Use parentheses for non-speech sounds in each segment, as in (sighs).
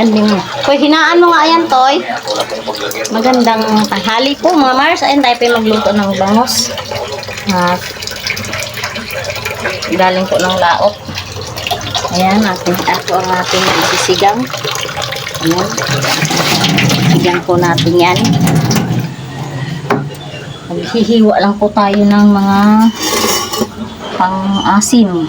magandang Hoy, hinaan mo nga yan, Toy. Magandang tanghali po, mga Mars. Ayun, tayo pa magluto ng bangos. At, galing po ng laot. Ayan, atin, ako ang ating sisigang. Ayan. Sisigang po natin yan. Maghihiwa lang po tayo ng mga pang-asim.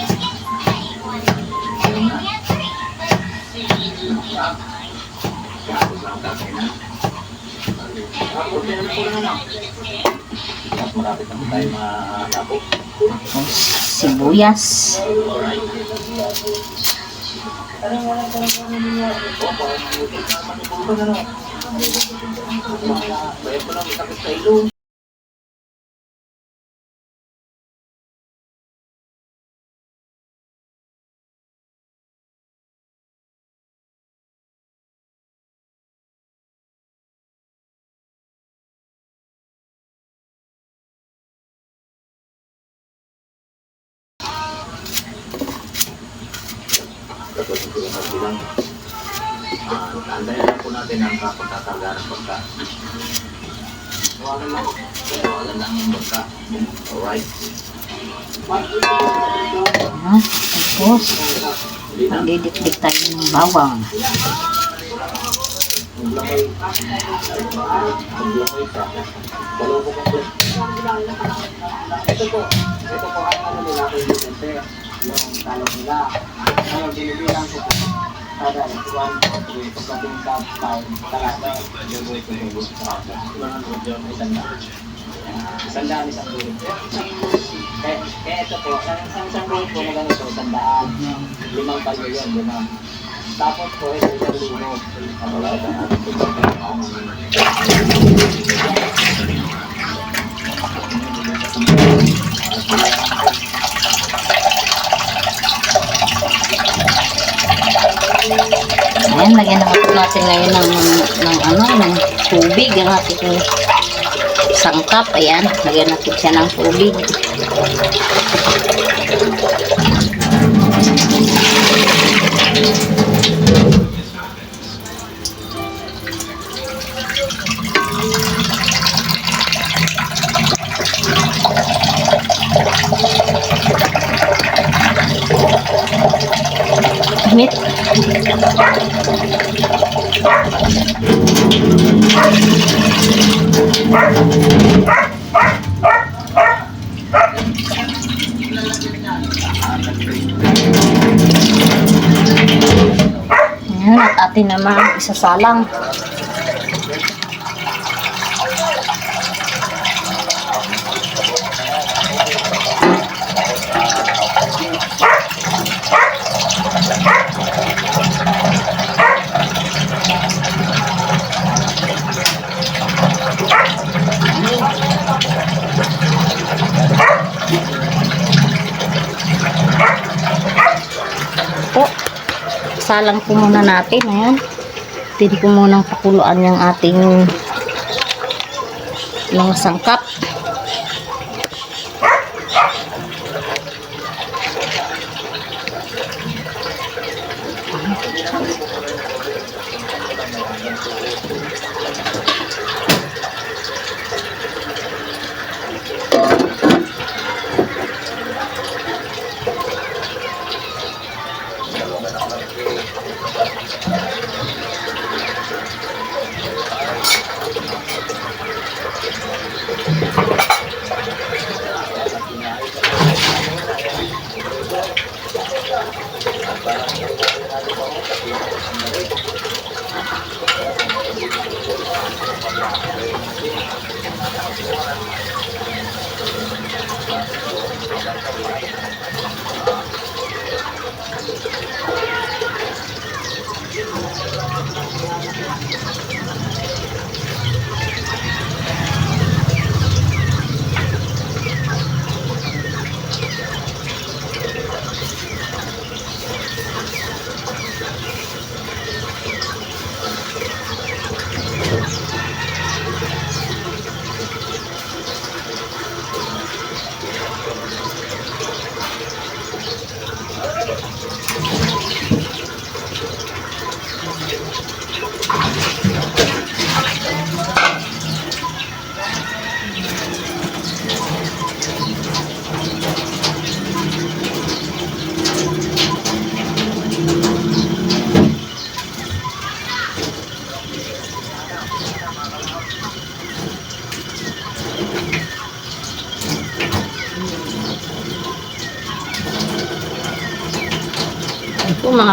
Tapos sibuyas. Andayan lang po natin ang pagkakarga ng pagka. Tawagan lang. Tawagan lang yung pagka. Alright. Ayan. Tapos magdidikdik tayo ng bawang. Ito po. Ito po ang ano nila kay Vicente. Yung talong nila. Ngayon, binibilang ko po. Kada, three. Pagdating sa time, talaga. Yung boy ko, yung boy ko. Isang daan. Isang daan, isang dulo. Eh, eh, ito po, ang isang isang road po na ganito, isang daan. Limang yun, limang. Tapos po, ito luno. Ang wala na. Ayan, lagyan na po natin ngayon ng, ng, ano, ng tubig. Ang ating sangkap. Ayan, lagyan natin siya ng tubig. Mit. Ayan, at atin naman isasalang. Salang po muna natin. Ayan. Tin ko munang pakuluan yung ating mga sangkap.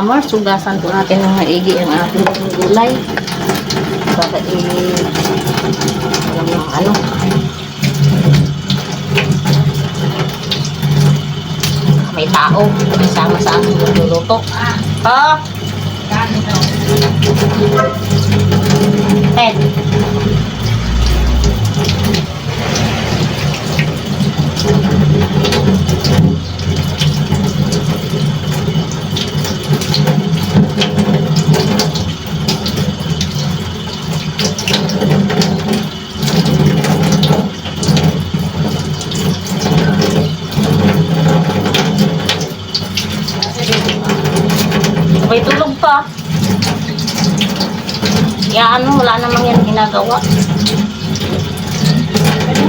Mars, sugasan po natin ng maigi ang ating gulay. Para i... alam mo, ano. May tao, kasama sa ating magluluto. Ha? Ted. May tulog pa. Kaya ano, wala namang yan ginagawa. Silipin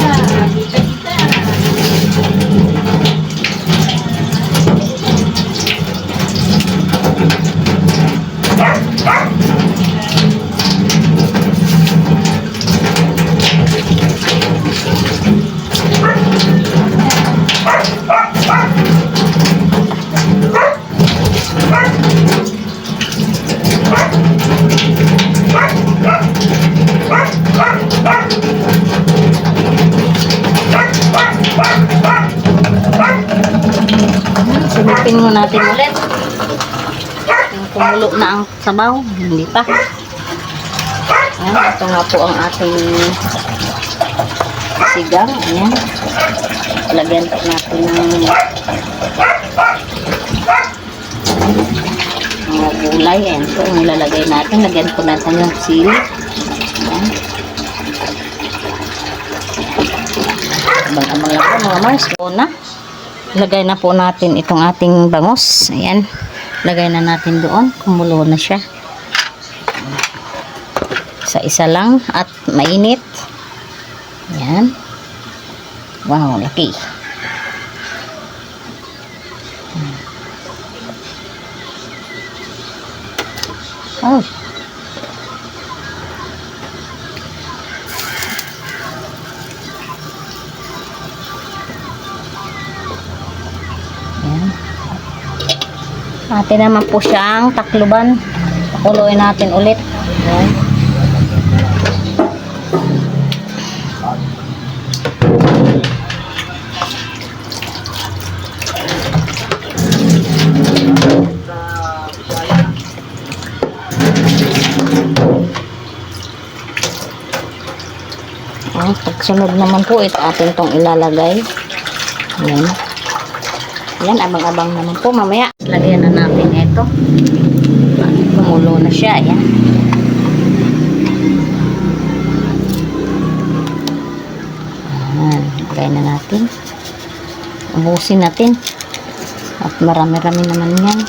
mo natin ulit. Kumulo na ang sabaw. Hindi pa. Ayan, ito nga po ang ating sigang. Ayan. Lagyan po natin ng mga gulay. Ayan po ang ilalagay natin. Lagyan po natin ng sili. Ayan. Abang-abang lang po mga Mars. Una. Lagay na po natin itong ating bangos. Ayan. Lagay na natin doon. Kumulo na siya. Sa isa lang at mainit. Ayan. Wow, laki. Oh. Atin naman po siyang takluban. Pakuluin natin ulit. Ayan. Ayan, pagsunod naman po, ito atin tong ilalagay. Ayan. Yan, abang-abang naman po. Mamaya, lagyan na natin ito. Kumulo na siya. Ayan. Ayan, lagay na natin. Ubusin natin. At marami-rami naman yan.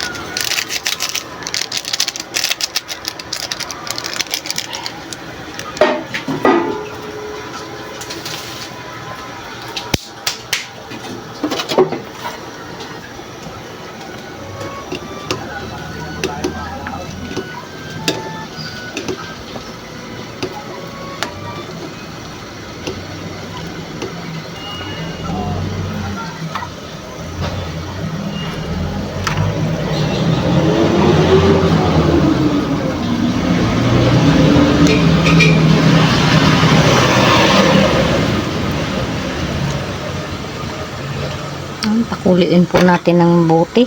Pakuliin po natin ng buti.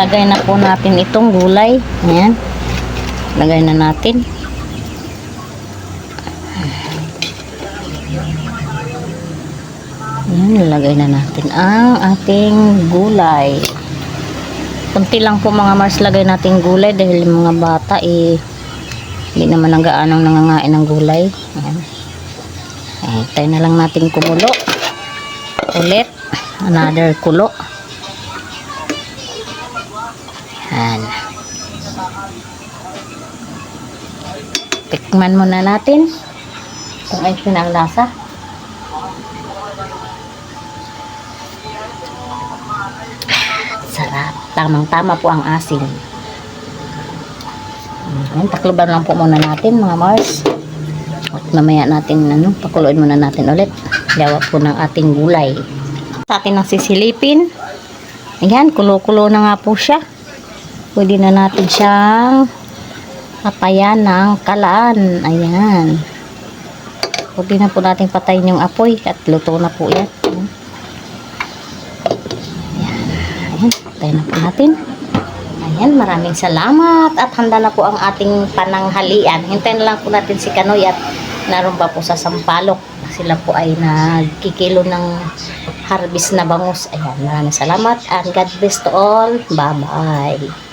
Ilalagay na po natin itong gulay. Ayan. Lagay na natin. Ayan, ilalagay na natin ang ating gulay. Kunti lang po mga Mars lagay natin gulay dahil mga bata eh hindi naman ang gaanong nangangain ng gulay. Ayan. Eh, tayo na lang natin kumulo. Ulit. Another kulo. Ayan. Tikman muna natin kung ay ang lasa. (sighs) Sarap. Tamang-tama po ang asin. Ayan, takloban lang po muna natin mga Mars. At mamaya natin, ano, pakuloyin muna natin ulit. Gawa po ng ating gulay. Sa atin ang sisilipin. Ayan, kulo-kulo na nga po siya. Pwede na natin siyang patayan ng kalaan. Ayan. Pwede na po natin patayin yung apoy at luto na po yan. Ayan. Ayan, na po natin. Ayan, maraming salamat at handa na po ang ating pananghalian. Hintayin na lang po natin si Kanoy at naroon pa po sa Sampalok. Sila po ay nagkikilo ng harvest na bangus. Ayan, maraming salamat and God bless to all. Bye-bye.